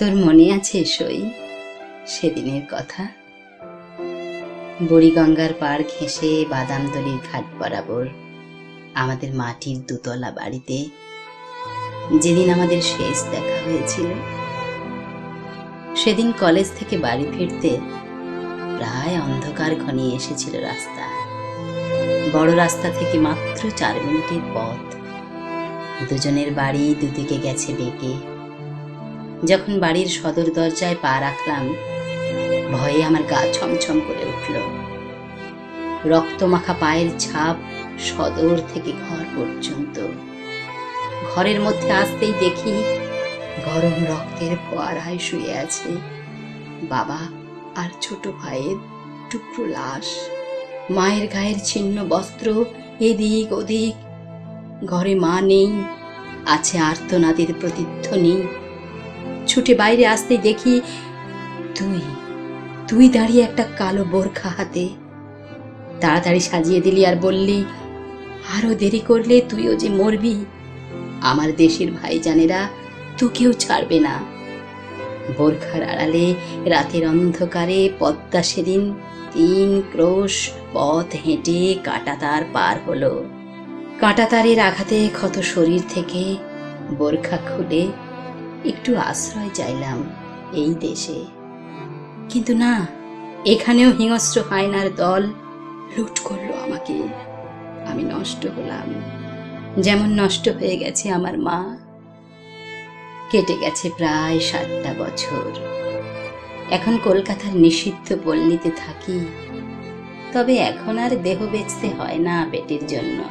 তোর মনে আছে সই? সেদিনের কথা। বুড়িগঙ্গার পাড় ঘেঁষে বাদামতলির ঘাট বরাবর আমাদের মাটির দুতলা বাড়িতে যেদিন আমাদের শেষ দেখা হয়েছিল, সেদিন কলেজ থেকে বাড়ি ফিরতে প্রায় অন্ধকার ঘনিয়ে এসেছিল রাস্তা। বড় রাস্তা থেকে মাত্র চার মিনিটের পথ। দুজনের বাড়ি দুদিকে গেছে বেঁকে। যখন বাড়ির সদর দরজায় পা রাখলাম, ভয়ে আমার গা ছমছম করে উঠল। রক্তমাখা পায়ের ছাপ সদর থেকে ঘর পর্যন্ত। ঘরের মধ্যে আসতেই দেখি গরম রক্তের ফোয়ারায় শুয়ে আছে বাবা আর ছোট ভাইয়ের টুকরো লাশ। মায়ের গায়ের ছিন্ন বস্ত্র এদিক ওদিক। ঘরে মা নেই, আছে আর্তনাদের প্রতিধ্বনি। ছুটে বাইরে আসতেই দেখি তুই তুই দাঁড়িয়ে একটা কালো বোরখা হাতে। তাড়াতাড়ি সাজিয়ে দিলি আর বললি, আরও দেরি করলে তুইও যে মরবি। আমার দেশের ভাইজানেরা তোকেও ছাড়বে না। বোরখার আড়ালে রাতের অন্ধকারে পদ্মা সেদিন তিন ক্রোশ পথ হেঁটে কাটাতার পার হলো। কাঁটাতারের আঘাতে ক্ষত শরীর থেকে বোরখা খুলে একটু আশ্রয় চাইলাম এই দেশে। কিন্তু না, এখানেও হিংস্র হায়নার দল লুট করল আমাকে। আমি নষ্ট হলাম। যেমন নষ্ট হয়ে গেছে আমার মা। কেটে গেছে প্রায় সাতটা বছর। এখন কলকাতার নিষিদ্ধ পল্লীতে থাকি। তবে এখন আর দেহ বেচতে হয় না পেটের জন্য।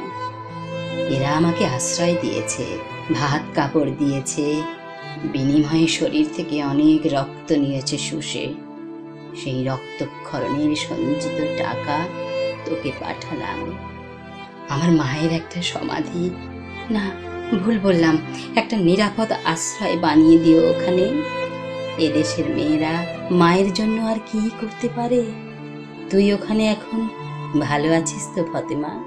এরা আমাকে আশ্রয় দিয়েছে, ভাত কাপড় দিয়েছে বিনিময়ে শরীর থেকে অনেক রক্ত নিয়েছে শুষে। সেই রক্তক্ষরণের সঞ্চিত টাকা তোকে পাঠালাম। আমার মায়ের একটা সমাধি। না, ভুল বললাম। একটা নিরাপদ আশ্রয় বানিয়ে দিও ওখানে। এদেশের মেয়েরা মায়ের জন্য আর কি করতে পারে? তুই ওখানে এখন ভালো আছিস তো, ফতেমা?